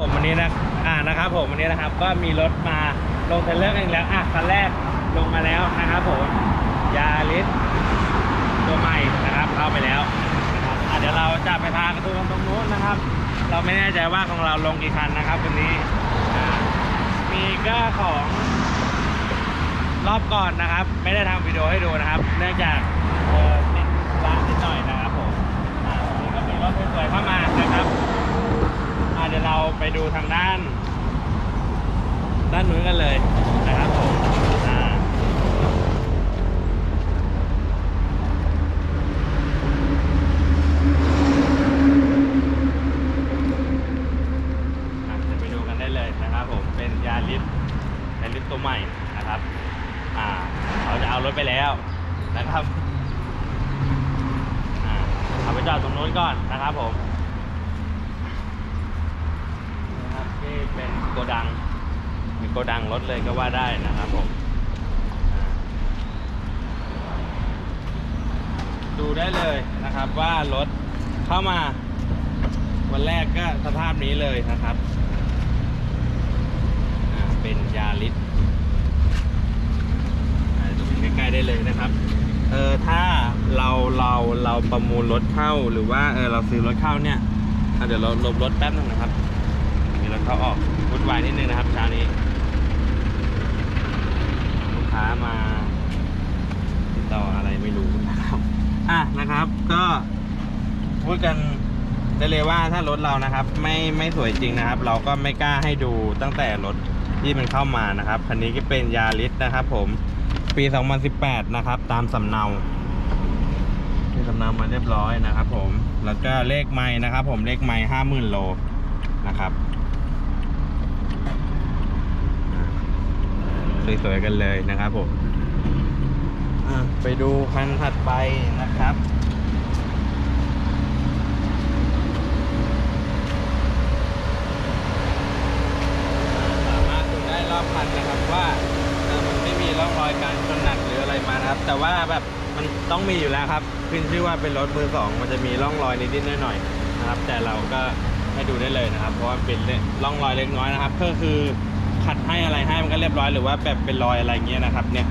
ผมวันนี้นะอ่านะครับผมวันนี้นะครับก็มีรถมาลงเทเลอร์กันอีกแล้วอะคันแรกลงมาแล้วนะครับผมยาริสตัวใหม่นะครับเข้าไปแล้วนะครับอะเดี๋ยวเราจะไปพากันดูกันตรงนู้นนะครับ เราไม่แน่ใจว่าของเราลงกี่คันนะครับวันนี้อ่ามีก็ของรอบก่อนนะครับ ไม่ได้ทำวิดีโอให้ดูนะครับ เนื่องจากเออติดร้านนิดหน่อยนะครับผมอ่าวันนี้ก็มีรถสวยๆเข้ามานะครับอ่เดี๋ยวเรา ไปดูทางด้าน ด้านนู้นกันเลยนะครับผมอ่าอะเดี๋ยวไปดูกันได้เลยนะครับผมเป็นยาลิสยาลิสตัวใหม่นะครับอ่าเขาจะเอารถไปแล้วนะครับอ่าเอาไปจอดตรงนู้นก่อนนะครับผม นะครับที่ เป็นโกดัง มีโกดังรถเลยก็ว่าได้นะครับผม ดูได้เลยนะครับว่ารถเข้ามา วันแรกก็สภาพนี้เลยนะครับเป็นยาริสดูใกล้ๆได้เลยนะครับ เออถ้าเราเราเราประมูลรถเข้าหรือว่าเออเราซื้อรถเข้าเนี่ยเดี๋ยวเราลบรถแป๊บนึงนะครับ มีรถเข้าออกวุ่นวายนิดนึงนะครับเช้านี้ ลูกค้ามาติดต่ออะไรไม่รู้นะครับ อะนะครับก็พูดกันได้เลยว่าถ้ารถเรานะครับ ไม่ไม่สวยจริงนะครับ เราก็ไม่กล้าให้ดูตั้งแต่รถที่มันเข้ามานะครับคันนี้ก็เป็นยาริสนะครับ ผมปี 2018 นะครับ ตามสำเนามีสำเนามาเรียบร้อยนะครับ ผมแล้วก็เลขไม้นะครับ ผมเลขไม้ห้าหมื่นโลนะครับ สวยๆกันเลยนะครับผมไปดูคันถัดไปนะครับสามารถดูได้รอบคันนะครับว่ามันไม่มีร่องรอยการชนหนักหรืออะไรมานะครับ แต่ว่าแบบมันต้องมีอยู่แล้วครับขึ้นชื่อว่าเป็นรถมือสองมันจะมีร่องรอยนิดๆหน่อยๆนะครับ แต่เราก็ให้ดูได้เลยนะครับ เพราะว่าเป็นร่องรอยเล็กน้อยนะครับ ก็คือ ขัดให้อะไรให้มันก็เรียบร้อยหรือว่าแบบเป็นรอยอะไรเงี้ยนะครับเนี่ย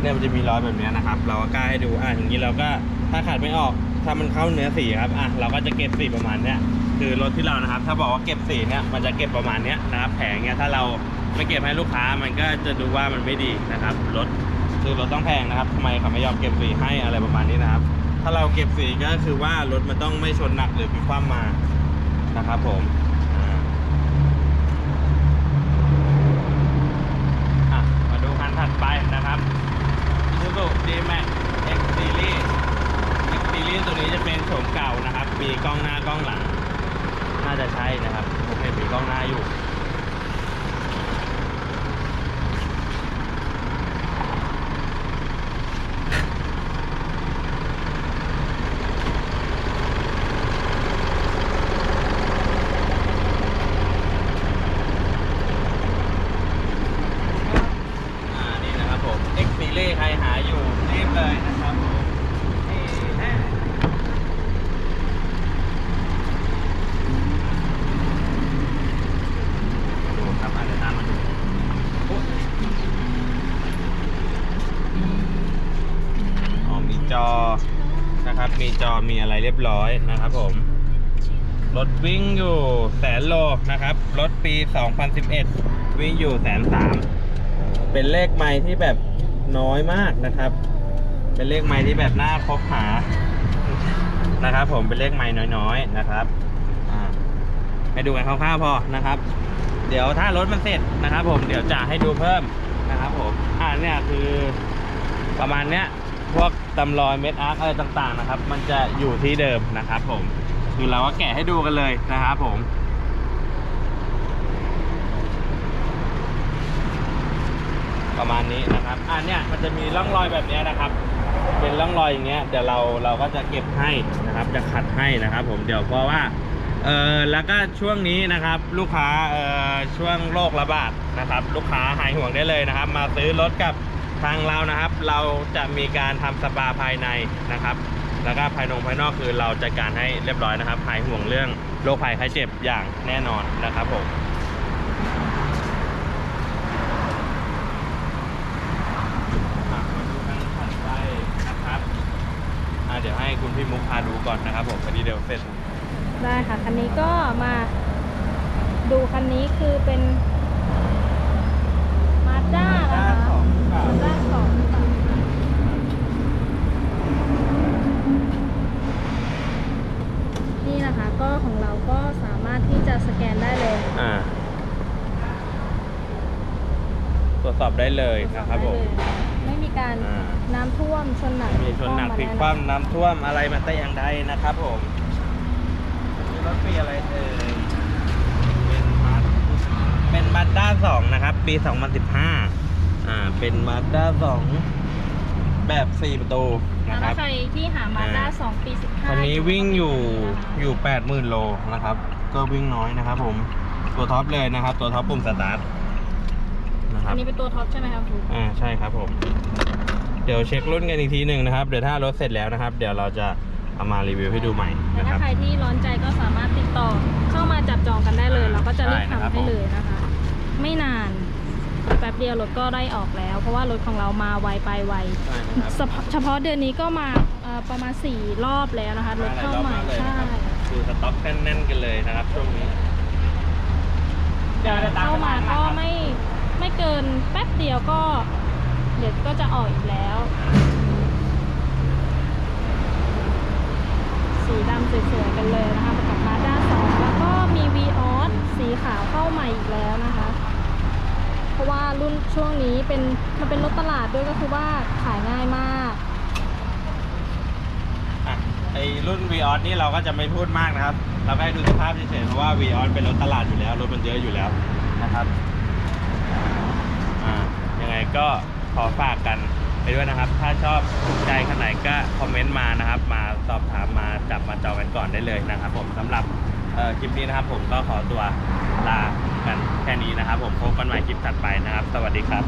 เนี่ยมันจะมีรอยแบบนี้นะครับ เราก็กล้าให้ดูอะอย่างนี้เราก็ถ้าขัดไม่ออกถ้ามันเข้าเนื้อสีครับอะเราก็จะเก็บสีประมาณเนี้ยคือรถที่เรานะครับ ถ้าบอกว่าเก็บสีเนี่ยมันจะเก็บประมาณเนี้ยนะครับแผงเนี่ยถ้าเราไม่เก็บให้ลูกค้ามันก็จะดูว่ามันไม่ดีนะครับรถคือรถต้องแพงนะครับทำไมเขาไม่ยอมเก็บสีให้อะไรประมาณนี้นะครับ ถ้าเราเก็บสีก็คือว่ารถมันต้องไม่ชนหนักหรือพลิกคว่ำมานะครับผมอ่าอะมาดูคันถัดไปนะครับ Isuzu D-Max X Series X Series ตัวนี้จะเป็นโฉมเก่านะครับ มีกล้องหน้ากล้องหลัง น่า จะใช่นะครับผมเห็นมีกล้องหน้าอยู่ อ่า นี่นะครับผม X Series ใครหาอยู่รีบเลยนะครับผมนี่แน่ดูครับอะเดี๋ยวตามมาดูโอ๊ยอ๋อมีจอนะครับ มีอมีอะไรเรียบร้อยนะครับผม รถวิ่งอยู่แสนโลนะครับ รถปี 2011 วิ่งอยู่แสนสามเป็นเลขไม้ที่แบบน้อยมากนะครับ เป็นเลขไม้ที่แบบน่าคบหานะครับ ผมเป็นเลขไม้น้อยๆนะครับอ่าให้ดูกันคร่าวๆพอนะครับ เดี๋ยวถ้ารถมันเสร็จนะครับ ผมเดี๋ยวจะให้ดูเพิ่มนะครับ ผมอ่าเนี่ยคือประมาณเนี้ย พวกตำรอยเม็ดอาร์คอะไรต่างๆนะครับ มันจะอยู่ที่เดิมนะครับผม คือเราก็แกะให้ดูกันเลยนะครับผมประมาณนี้นะครับ อ่าเนี่ยมันจะมีร่องรอยแบบนี้นะครับ เป็นร่องรอยอย่างเงี้ย เดี๋ยวเราเราก็จะเก็บให้นะครับ จะขัดให้นะครับ ผม เดี๋ยวเพราะว่า เออแล้วก็ช่วงนี้นะครับ ลูกค้า เออช่วงโรคระบาดนะครับ ลูกค้าหายห่วงได้เลยนะครับ มาซื้อรถกับ ทางเรานะครับ เราจะมีการทำสปาภายในนะครับ แล้วก็ภายนงภายนอกคือเราจัดการให้เรียบร้อยนะครับหายห่วงเรื่องโรคภัยไข้เจ็บอย่างแน่นอนนะครับผมอะเดี๋ยวให้คุณพี่มุกพาดูก่อนนะครับผมพอดีเดี๋ยวเสร็จได้ค่ะคันนี้ก็มาดูคันนี้คือเป็นมาด้านะคะมาด้าสองค่ะนี่นะคะก็ของเราก็สามารถที่จะสแกนได้เลย อ่าต รวจสอบได้เลยนะครับผมไม่มีการอ่า น้ำท่วมชนหนักมีชนหนักพลิกคว่ำน้ำท่วมอะไรมาแต่อย่างใดนะครับผมมีรถปีอะไรเอ่ยเป็นมาเป็นมาด้าสองนะครับ ปี 2015อ่าเป็นมาด้าสองแบบสี่ประตูนะคถ้ารับใครที่หามาด้าสองปีสิบห้าคันนี้วิ่งอยู่อยู่ 80,000 โลนะครับ ก็วิ่งน้อยนะครับผม ตัวท็อปเลยนะครับ ตัวท็อปปุ่มสตาร์ท นะคอัรับ นนี้เป็นตัวท็อปใช่ไหมครับครูอ่าใช่ครับผม เดี๋ยวเช็ครุ่นกันอีกทีหนึ่งนะครับ เดี๋ยวถ้ารถเสร็จแล้วนะครับ เดี๋ยวเราจะเอามารีวิวให้ดูใหม่แต่นะคถ้ารับ ใครที่ร้อนใจก็สามารถติดต่อเข้ามาจับจองกันได้เลยอ่าเราก็จะรีบใช่นะครับ ทำให้เลยนะคะ ไม่นานแป๊บเดียวรถก็ได้ออกแล้ว เพราะว่ารถของเรามาไวไปไว ใช่นะครับ เฉพาะเฉพาะเดือนนี้ก็มาเอ่อประมาณ 4 รอบแล้วนะคะรถเข้าใหม่หลยรอบกเลยใช่นะครับ คือสต็อกแน่นๆกันเลยนะครับช่วงนี้เข้ามาก็ไม่ ไม่เกินแป๊บเดียวก็เดี๋ยวก็จะออกอีกแล้ว สีดำสวยๆกันเลยนะคะมากับมาด้าสองแล้วก็มี v ีออสสีขาวเข้าใหม่อีกแล้วนะคะ เพราะว่ารุ่นช่วงนี้เป็นมันเป็นรถตลาดด้วยก็คือว่าขายง่ายมากอะไอรุ่น v ีออสนี่เราก็จะไม่พูดมากนะครับ เราก็ให้ดูสภาพเฉยๆเพราะว่า v ีออสเป็นรถตลาดอยู่แล้วรถมันเยอะอยู่แล้วนะครับ งไงก็ขอฝากกันไปด้วยนะครับ ถ้าชอบถูกใจขนาดไหนก็คอมเมนต์มานะครับ มาสอบถามมาจับมาจองกันก่อนได้เลยนะครับ ผมสำหรับคลิปนี้นะครับ ผมก็ขอตัวลากันแค่นี้นะครับ ผมพบกันใหม่คลิปถัดไปนะครับ สวัสดีครับ